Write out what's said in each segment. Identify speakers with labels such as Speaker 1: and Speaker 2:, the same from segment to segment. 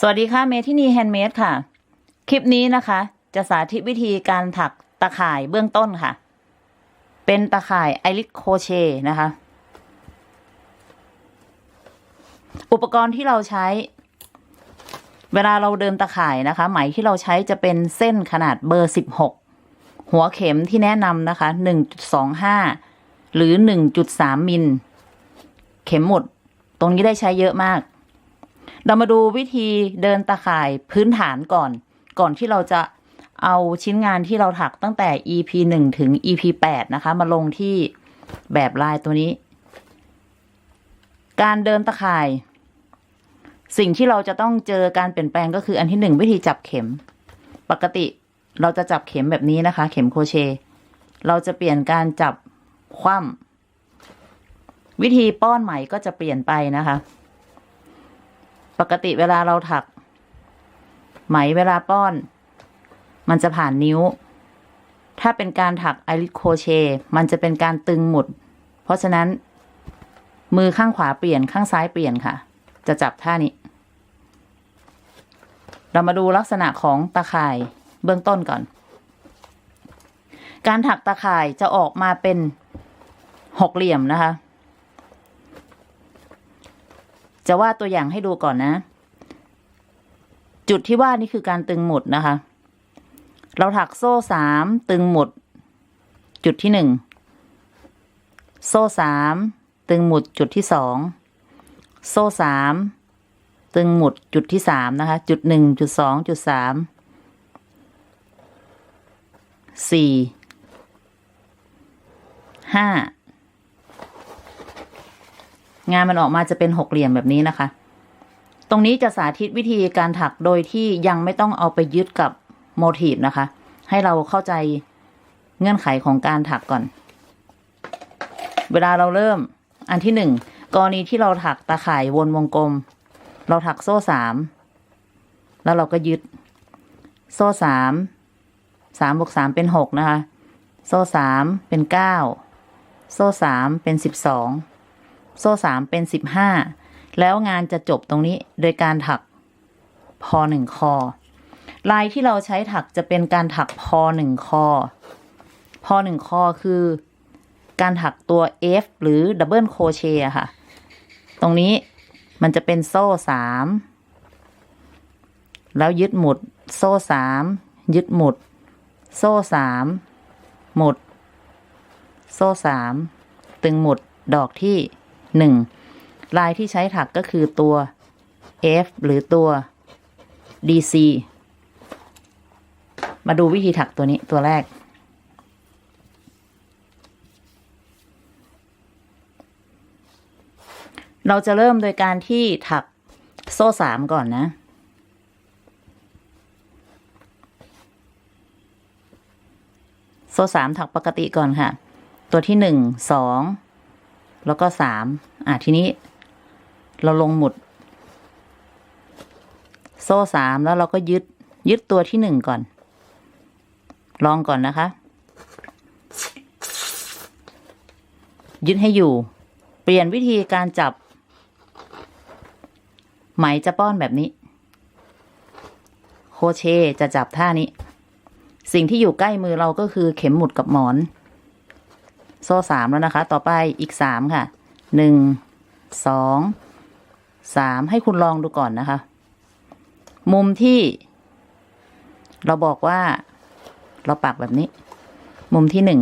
Speaker 1: สวัสดีค่ะเมทินีแฮนด์เมดค่ะ คลิปนี้นะคะ จะสาธิตวิธีการถักตะข่ายเบื้องต้นค่ะ เป็นตะข่ายไอริสโคเชนะคะ อุปกรณ์ที่เราใช้ เวลาเราเดินตะข่ายนะคะ ไหมที่เราใช้จะเป็นเส้นขนาดเบอร์สิบหกหัวเข็มที่แนะนำนะคะหนึ่งสองห้าหรือหนึ่งจุดสามมิล เข็มหมด ตรงนี้ได้ใช้เยอะมาก เรามาดูวิธีเดินตะข่ายพื้นฐานก่อน ก่อนที่เราจะเอาชิ้นงานที่เราถักตั้งแต่ EP 1 ถึง EP 8 นะคะ มาลงที่แบบลายตัวนี้ การเดินตะข่าย สิ่งที่เราจะต้องเจอการเปลี่ยนแปลงก็คืออันที่หนึ่งวิธีจับเข็ม ปกติเราจะจับเข็มแบบนี้นะคะ เข็มโครเชต์เราจะเปลี่ยนการจับคว่ำวิธีป้อนไหมก็จะเปลี่ยนไปนะคะ ปกติเวลาเราถัก ไหมเวลาป้อน มันจะผ่านนิ้ว ถ้าเป็นการถักไอริสโคเช มันจะเป็นการตึงหมุด เพราะฉะนั้น มือข้างขวาเปลี่ยนข้างซ้ายเปลี่ยนค่ะ จะจับท่านี้ เรามาดูลักษณะของตาข่ายเบื้องต้นก่อน การถักตาข่ายจะออกมาเป็นหกเหลี่ยมนะคะ จะวาดตัวอย่างให้ดูก่อนนะ จุดที่วาดนี่คือการตึงหมุดนะคะ เราถักโซ่สามตึงหมุด จุดที่หนึ่งโซ่สามตึงหมุดจุดที่สองโซ่สามตึงหมุดจุดที่สามนะคะ จุดหนึ่งจุดสองจุดสามสี่ห้า งานมันออกมาจะเป็นหกเหลี่ยมแบบนี้นะคะ ตรงนี้จะสาธิตวิธีการถักโดยที่ยังไม่ต้องเอาไปยึดกับโมทีฟนะคะ ให้เราเข้าใจเงื่อนไขของการถักก่อน เวลาเราเริ่มอันที่หนึ่งกรณีที่เราถักตาข่ายวนวงกลม เราถักโซ่สามแล้วเราก็ยึด โซ่สามสามบวกสามเป็นหกนะคะ โซ่สามเป็นเก้าโซ่สามเป็นสิบสอง โซ่สามเป็นสิบห้าแล้วงานจะจบตรงนี้โดยการถักพอหนึ่งคอ ลายที่เราใช้ถักจะเป็นการถักพอหนึ่งคอ พอหนึ่งคอคือ การถักตัว F หรือดับเบิลโคเชต์ค่ะ ตรงนี้มันจะเป็นโซ่สามแล้วยึดหมุด โซ่สามยึดหมุด โซ่สามหมุด โซ่สามตึงหมุดดอกที่ หนึ่งลายที่ใช้ถักก็คือตัว F หรือตัว DC มาดูวิธีถักตัวนี้ตัวแรก เราจะเริ่มโดยการที่ถักโซ่สามก่อนนะ โซ่สามถักปกติก่อนค่ะ ตัวที่หนึ่งสอง แล้วก็สามอะทีนี้ เราลงหมุด โซ่สามแล้วเราก็ยึด ยึดตัวที่หนึ่งก่อน ลองก่อนนะคะ ยึดให้อยู่ เปลี่ยนวิธีการจับ ไหมจะป้อนแบบนี้ โคเชจะจับท่านี้ สิ่งที่อยู่ใกล้มือเราก็คือเข็มหมุดกับหมอน โซ่สามแล้วนะคะ ต่อไปอีกสามค่ะหนึ่งสองสามให้คุณลองดูก่อนนะคะ มุมที่เราบอกว่าเราปักแบบนี้ มุมที่หนึ่ง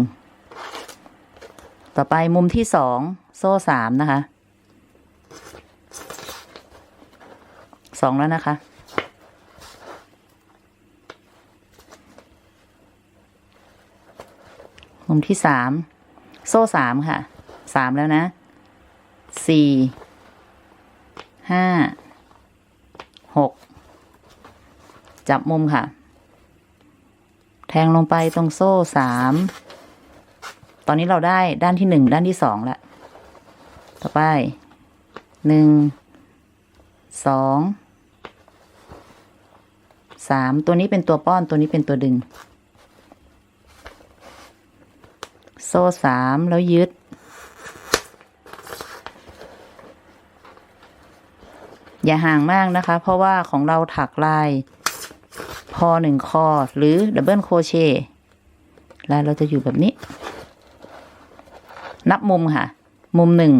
Speaker 1: ต่อไปมุมที่สองโซ่สามนะคะสองแล้วนะคะ มุมที่สาม โซ่สามค่ะสามแล้วนะสี่ห้าหกจับมุมค่ะ แทงลงไปตรงโซ่สามตอนนี้เราได้ด้านที่หนึ่งด้านที่สองแล้วต่อไปหนึ่งสองสามตัวนี้เป็นตัวป้อนตัวนี้เป็นตัวดึง โซ่สามแล้วยึด อย่าห่างมากนะคะ เพราะว่าของเราถักลายพอหนึ่งคอ หรือดับเบิลโครเชต์ลายเราจะอยู่แบบนี้ นับมุมค่ะ มุมหนึ่ง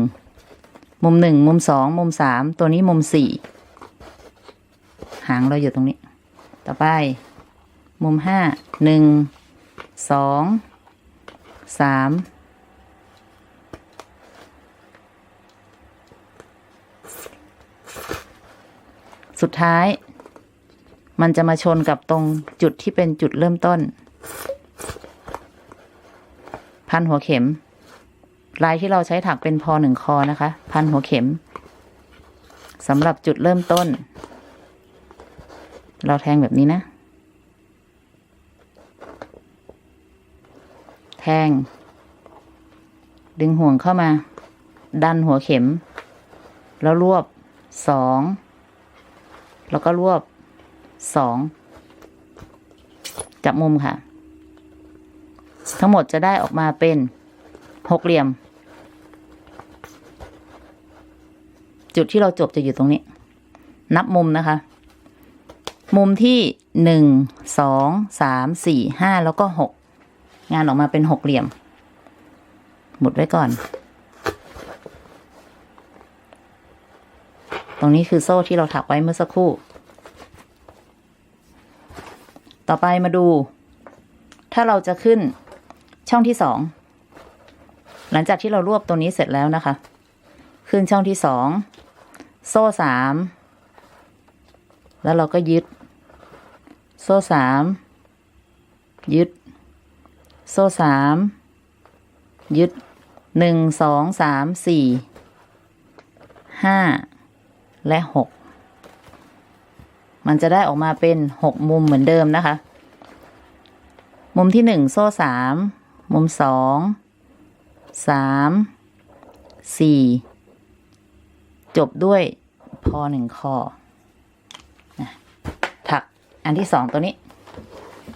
Speaker 1: มุมหนึ่ง มุมสอง มุมสาม ตัวนี้มุมสี่ หางเราอยู่ตรงนี้ ต่อไป มุมห้า หนึ่ง สอง สามสุดท้าย มันจะมาชนกับตรงจุดที่เป็นจุดเริ่มต้น พันหัวเข็ม ลายที่เราใช้ถักเป็นพอหนึ่งคอนะคะ พันหัวเข็มสำหรับจุดเริ่มต้น เราแทงแบบนี้นะ แทง ดึงห่วงเข้ามา ดันหัวเข็ม แล้วรวบสองแล้วก็รวบสองจับมุมค่ะ ทั้งหมดจะได้ออกมาเป็นหกเหลี่ยม จุดที่เราจบจะอยู่ตรงนี้ นับมุมนะคะ มุมที่หนึ่งสองสามสี่ห้าแล้วก็หก งานออกมาเป็นหกเหลี่ยม หมุดไว้ก่อน ตรงนี้คือโซ่ที่เราถักไว้เมื่อสักครู่ ต่อไปมาดู ถ้าเราจะขึ้นช่องที่สอง หลังจากที่เรารวบตัวนี้เสร็จแล้วนะคะ ขึ้นช่องที่สอง โซ่สาม แล้วเราก็ยึด โซ่สาม ยึด โซ่สามยึดหนึ่งสองสามสี่ห้าและหกมันจะได้ออกมาเป็นหกมุมเหมือนเดิมนะคะ มุมที่หนึ่งโซ่สามมุมสองสามสี่จบด้วยพอหนึ่งคอถักอันที่สองตัวนี้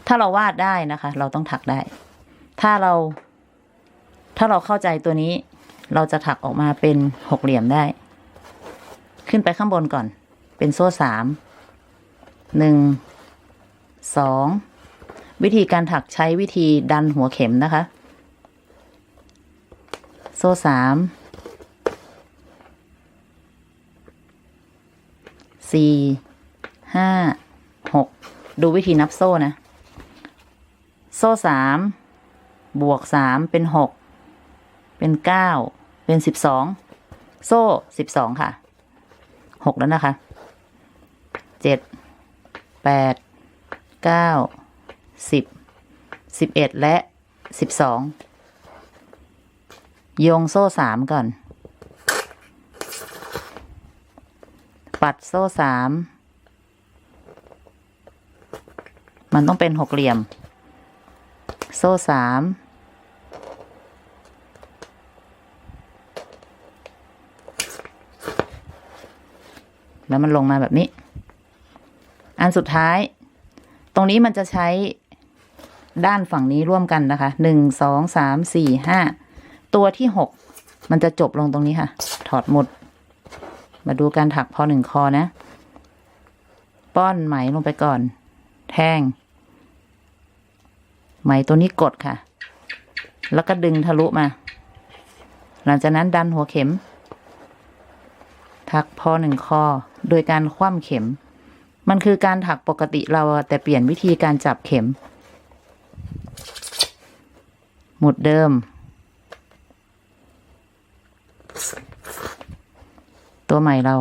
Speaker 1: ถ้าเราวาดได้นะคะ เราต้องถักได้ ถ้าเราถ้าเราเข้าใจตัวนี้ เราจะถักออกมาเป็นหกเหลี่ยมได้ ขึ้นไปข้างบนก่อน เป็นโซ่สามหนึ่งสองวิธีการถักใช้วิธีดันหัวเข็มนะคะ โซ่สามสี่ห้าหกดูวิธีนับโซ่นะ โซ่สาม บวกสามเป็นหกเป็นเก้าเป็นสิบสองโซ่สิบสองค่ะหกแล้วนะคะเจ็ดแปดเก้าสิบสิบเอ็ดและสิบสองโยงโซ่สามก่อน ปัดโซ่สามมันต้องเป็นหกเหลี่ยม โซ่สามแล้วมันลงมาแบบนี้ อันสุดท้าย ตรงนี้มันจะใช้ด้านฝั่งนี้ร่วมกันนะคะ หนึ่ง สอง สาม สี่ ห้า ตัวที่หก มันจะจบลงตรงนี้ค่ะ ถอดหมด มาดูการถักพอหนึ่งคอนะ ป้อนไหมลงไปก่อน แทง ไหมตัวนี้กดค่ะ แล้วก็ดึงทะลุมา หลังจากนั้นดันหัวเข็ม ถักพอหนึ่งคอโดยการคว่ำเข็ม มันคือการถักปกติเราแต่เปลี่ยนวิธีการจับเข็ม หมุดเดิม ตัวใหม่เรา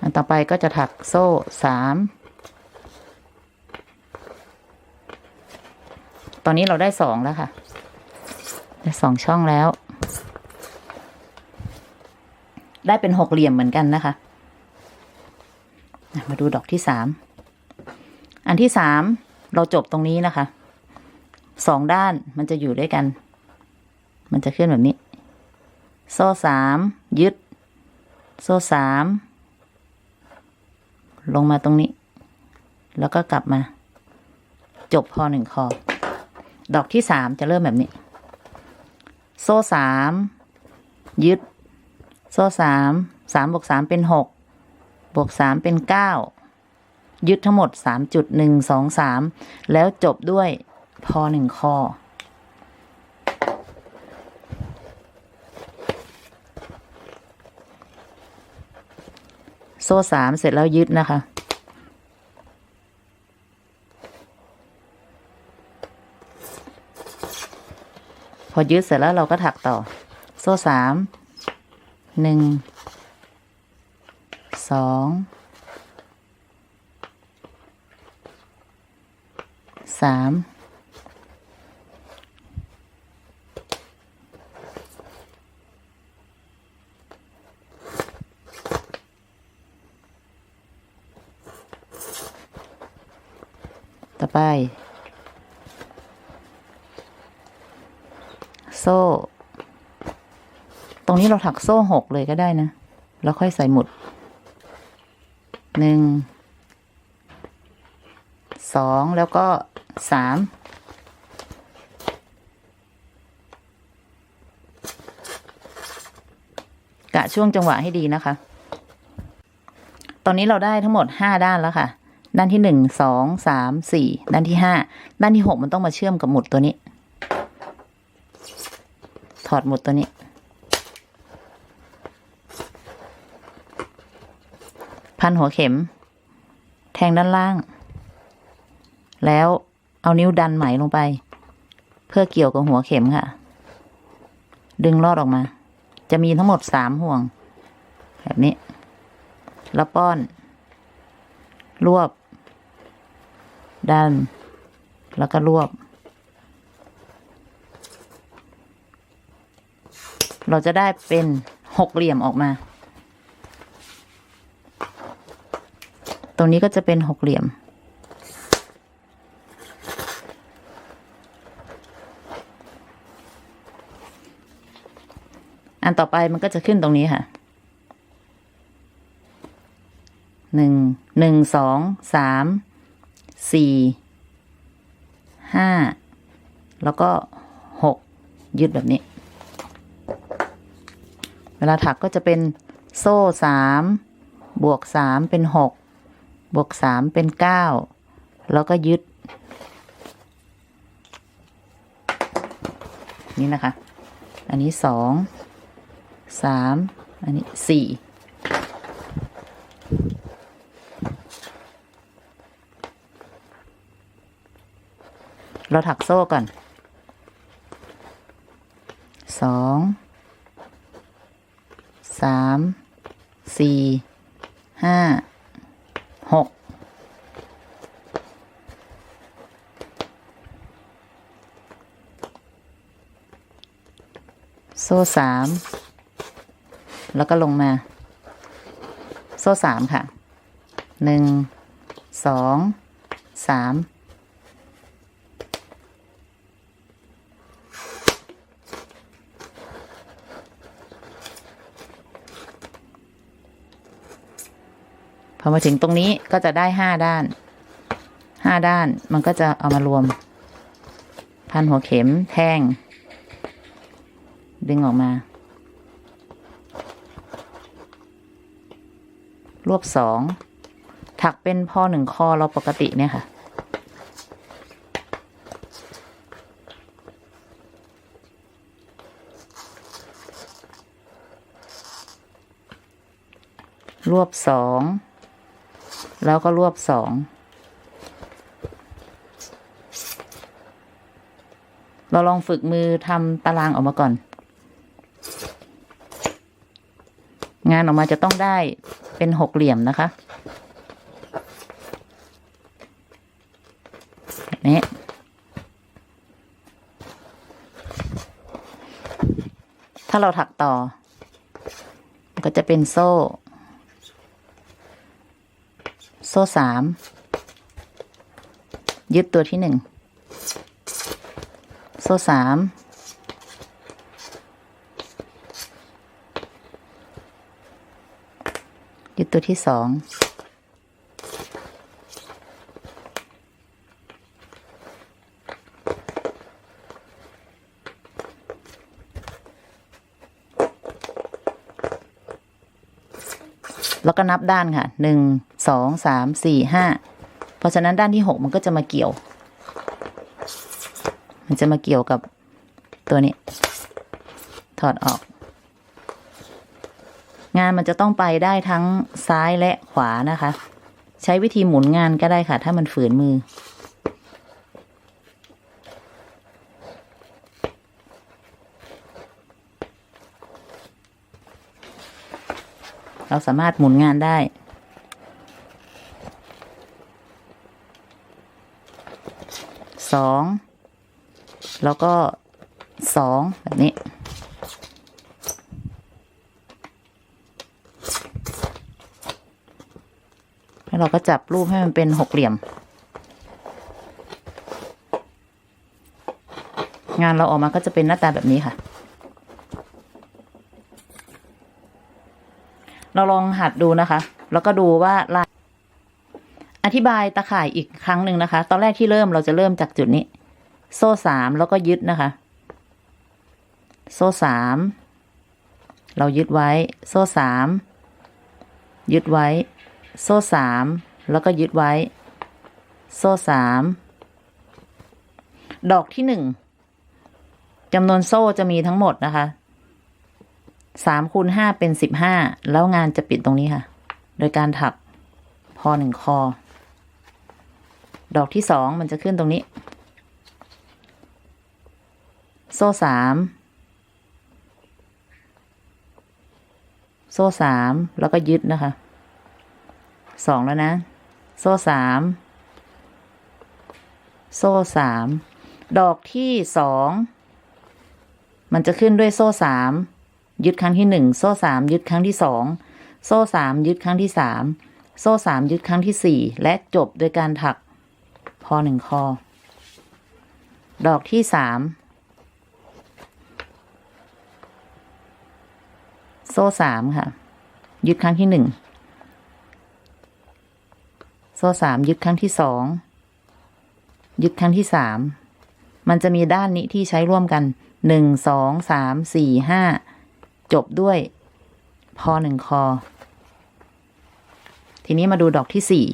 Speaker 1: อันต่อไปก็จะถักโซ่สาม ตอนนี้เราได้สองแล้วค่ะ ได้สองช่องแล้ว ได้เป็นหกเหลี่ยมเหมือนกันนะคะ มาดูดอกที่สาม อันที่สามเราจบตรงนี้นะคะ สองด้านมันจะอยู่ด้วยกัน มันจะขึ้นแบบนี้ โซ่สามยึด โซ่สามลงมาตรงนี้ แล้วก็กลับมา จบพอหนึ่งคอ ดอกที่สามจะเริ่มแบบนี้ โซ่สามยึด โซ่สามสามบวกสามเป็นหกบวกสามเป็นเก้ายึดทั้งหมดสามจุดหนึ่งสองสามแล้วจบด้วยพอหนึ่งข้อโซ่สามเสร็จแล้วยึดนะคะ พ อยึดเสร็จแล้วเราก็ถักต่อ โซ่สามหนึ่งสองสามต่อไป โซ่ ตรงนี้เราถักโซ่หกเลยก็ได้นะ แล้วค่อยใส่หมุด หนึ่ง สองแล้วก็สาม กะช่วงจังหวะให้ดีนะคะ ตอนนี้เราได้ทั้งหมดห้าด้านแล้วค่ะ ด้านที่หนึ่ง สอง สาม สี่ ด้านที่ห้า ด้านที่หกมันต้องมาเชื่อมกับหมุดตัวนี้ ถอดหมุดตัวนี้ พันหัวเข็ม แทงด้านล่าง แล้วเอานิ้วดันไหมลงไป เพื่อเกี่ยวกับหัวเข็มค่ะ ดึงลอดออกมา จะมีทั้งหมดสามห่วง แบบนี้ แล้วป้อน รวบ ดัน แล้วก็รวบ เราจะได้เป็นหกเหลี่ยมออกมา ตรงนี้ก็จะเป็นหกเหลี่ยม อันต่อไปมันก็จะขึ้นตรงนี้ค่ะหนึ่งหนึ่งสองสามสี่ห้าแล้วก็หกยึดแบบนี้ เวลาถักก็จะเป็นโซ่สามบวกสามเป็นหกบวกสามเป็นเก้าแล้วก็ยึด นี่นะคะ อันนี้สองสามอันนี้สี่เราถักโซ่ก่อนสอง สามสี่ห้าหกโซ่สามแล้วก็ลงมา โซ่สามค่ะหนึ่งสองสาม อมาถึงตรงนี้ก็จะได้ห้าด้านห้าด้านมันก็จะเอามารวม พันหัวเข็มแท่ง ดึงออกมา รวบสองถักเป็นพอหนึ่งคอเราปกติเนี่ยค่ะ รวบสอง แล้วก็รวบสองเราลองฝึกมือทำตารางออกมาก่อน งานออกมาจะต้องได้เป็นหกเหลี่ยมนะคะนี้ถ้าเราถักต่อ ก็จะเป็นโซ่ โซ่สามยึดตัวที่หนึ่งโซ่สามยึดตัวที่สองแล้วก็นับด้านค่ะหนึ่ง สองสามสี่ห้าเพราะฉะนั้นด้านที่หกมันก็จะมาเกี่ยว มันจะมาเกี่ยวกับตัวนี้ ถอดออก งานมันจะต้องไปได้ทั้งซ้ายและขวานะคะ ใช้วิธีหมุนงานก็ได้ค่ะ ถ้ามันฝืนมือเราสามารถหมุนงานได้ สองแล้วก็สองแบบนี้ แล้วเราก็จับรูปให้มันเป็นหกเหลี่ยม งานเราออกมาก็จะเป็นหน้าตาแบบนี้ค่ะ เราลองหัดดูนะคะ แล้วก็ดูว่าลาย ธิบายตะข่ายอีกครั้งหนึ่งนะคะ ตอนแรกที่เริ่มเราจะเริ่มจากจุดนี้ โซ่สามแล้วก็ยึดนะคะ โซ่สามเรายึดไว้ โซ่สามยึดไว้ โซ่สามแล้วก็ยึดไว้ โซ่สามดอกที่หนึ่งจำนวนโซ่จะมีทั้งหมดนะคะสามคูณห้าเป็นสิบห้าแล้วงานจะปิดตรงนี้ค่ะ โดยการถักพอหนึ่งคอ ดอกที่สองมันจะขึ้นตรงนี้ โซ่สามโซ่สามแล้วก็ยึดนะคะสองแล้วนะ โซ่สามโซ่สามดอกที่สองมันจะขึ้นด้วยโซ่สามยึดครั้งที่หนึ่งโซ่สามยึดครั้งที่สองโซ่สามยึดครั้งที่สามโซ่สามยึดครั้งที่สี่และจบโดยการถัก พอหนึ่งคอ ดอกที่สามโซ่สามค่ะ ยึดครั้งที่หนึ่งโซ่สามยึดครั้งที่สองยึดครั้งที่สามมันจะมีด้านนี้ที่ใช้ร่วมกันหนึ่งสองสามสี่ห้าจบด้วย พอหนึ่งคอ ทีนี้มาดูดอกที่สี่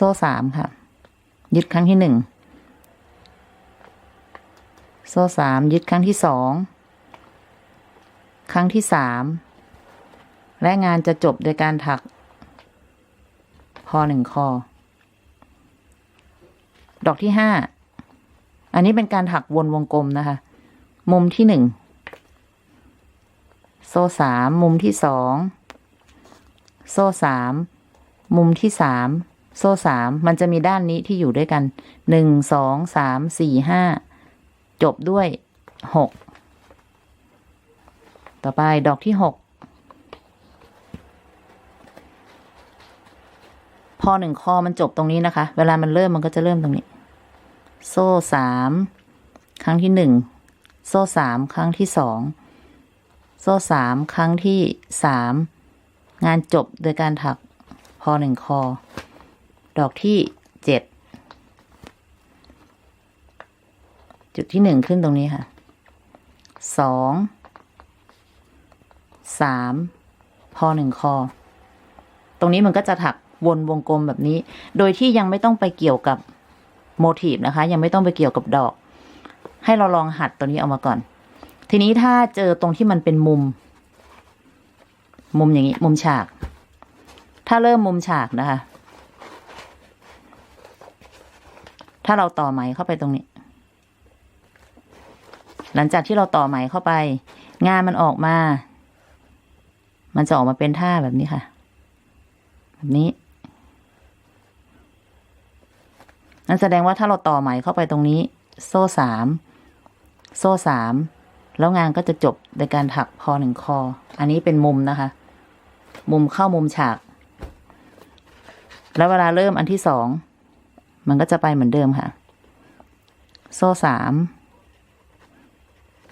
Speaker 1: โซ่สามค่ะ ยึดครั้งที่หนึ่งโซ่สามยึดครั้งที่สองครั้งที่สามและงานจะจบโดยการถักพอหนึ่งคอ ดอกที่ห้าอันนี้เป็นการถักวนวงกลมนะคะ มุมที่หนึ่งโซ่สามมุมที่สองโซ่สามมุมที่สาม โซ่สามมันจะมีด้านนี้ที่อยู่ด้วยกันหนึ่งสองสามสี่ห้าจบด้วยหกต่อไปดอกที่หกพอหนึ่งคอมันจบตรงนี้นะคะ เวลามันเริ่มมันก็จะเริ่มตรงนี้ โซ่สามครั้งที่หนึ่งโซ่สามครั้งที่สองโซ่สามครั้งที่สามงานจบโดยการถักพอหนึ่งคอ ดอกที่เจ็ด จุดที่หนึ่งขึ้นตรงนี้ค่ะ สอง สาม พอหนึ่งคอ ตรงนี้มันก็จะถักวนวงกลมแบบนี้ โดยที่ยังไม่ต้องไปเกี่ยวกับโมทีฟนะคะ ยังไม่ต้องไปเกี่ยวกับดอก ให้เราลองหัดตัวนี้เอามาก่อน ทีนี้ถ้าเจอตรงที่มันเป็นมุม มุมอย่างนี้ มุมฉาก ถ้าเริ่มมุมฉากนะคะ ถ้าเราต่อไหมเข้าไปตรงนี้ หลังจากที่เราต่อไหมเข้าไป งานมันออกมา มันจะออกมาเป็นท่าแบบนี้ค่ะ แบบนี้นั่นแสดงว่าถ้าเราต่อไหมเข้าไปตรงนี้ โซ่สามโซ่สามแล้วงานก็จะจบโดยการถักพอหนึ่งคอ อันนี้เป็นมุมนะคะ มุมเข้ามุมฉาก แล้วเวลาเริ่มอันที่สอง มันก็จะไปเหมือนเดิมค่ะ โซ่สาม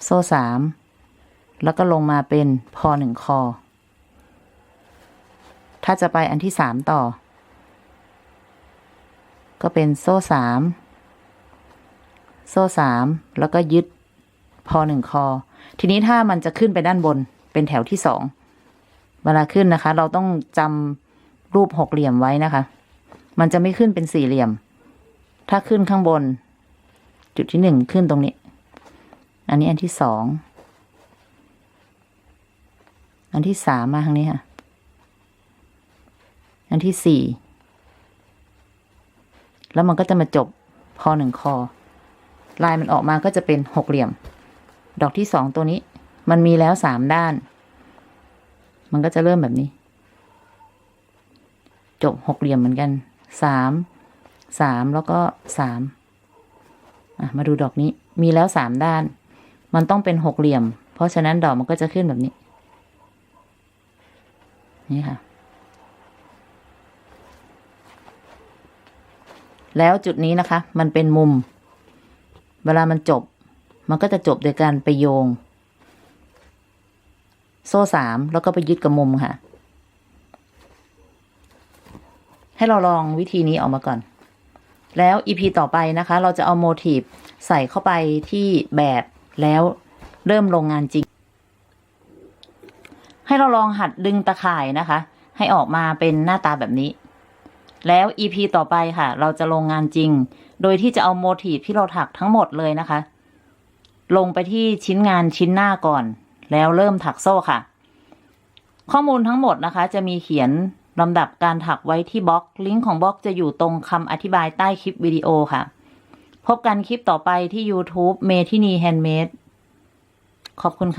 Speaker 1: โซ่สามแล้วก็ลงมาเป็นพอหนึ่งคอ ถ้าจะไปอันที่สามต่อ ก็เป็นโซ่สามโซ่สามแล้วก็ยึดพอหนึ่งคอ ทีนี้ถ้ามันจะขึ้นไปด้านบนเป็นแถวที่สองเวลาขึ้นนะคะ เราต้องจำรูปหกเหลี่ยมไว้นะคะ มันจะไม่ขึ้นเป็นสี่เหลี่ยม ถ้าขึ้นข้างบน จุดที่หนึ่งขึ้นตรงนี้ อันนี้อันที่สอง อันที่สามมาทางนี้ค่ะ อันที่สี่ แล้วมันก็จะมาจบพอหนึ่งคอ ลายมันออกมาก็จะเป็นหกเหลี่ยม ดอกที่สองตัวนี้ มันมีแล้วสามด้าน มันก็จะเริ่มแบบนี้ จบหกเหลี่ยมเหมือนกันสาม สามแล้วก็สามมาดูดอกนี้มีแล้วสามด้าน มันต้องเป็นหกเหลี่ยม เพราะฉะนั้นดอกมันก็จะขึ้นแบบนี้ นี่ค่ะ แล้วจุดนี้นะคะ มันเป็นมุม เวลามันจบ มันก็จะจบโดยการไปโยง โซ่สามแล้วก็ไปยึดกับมุมค่ะ ให้เราลองวิธีนี้ออกมาก่อน แล้วอีพีต่อไปนะคะ เราจะเอาโมทีฟใส่เข้าไปที่แบบแล้วเริ่มลงงานจริง ให้เราลองหัดดึงตะข่ายนะคะ ให้ออกมาเป็นหน้าตาแบบนี้ แล้ว EP ต่อไปค่ะ เราจะลงงานจริง โดยที่จะเอาโมทีฟที่เราถักทั้งหมดเลยนะคะ ลงไปที่ชิ้นงานชิ้นหน้าก่อน แล้วเริ่มถักโซ่ค่ะ ข้อมูลทั้งหมดนะคะ จะมีเขียน ลำดับการถักไว้ที่บล็อก ลิงก์ของบล็อกจะอยู่ตรงคำอธิบายใต้คลิปวิดีโอค่ะ พบกันคลิปต่อไปที่ YouTube เมทินีแฮนด์เมดขอบคุณค่ะ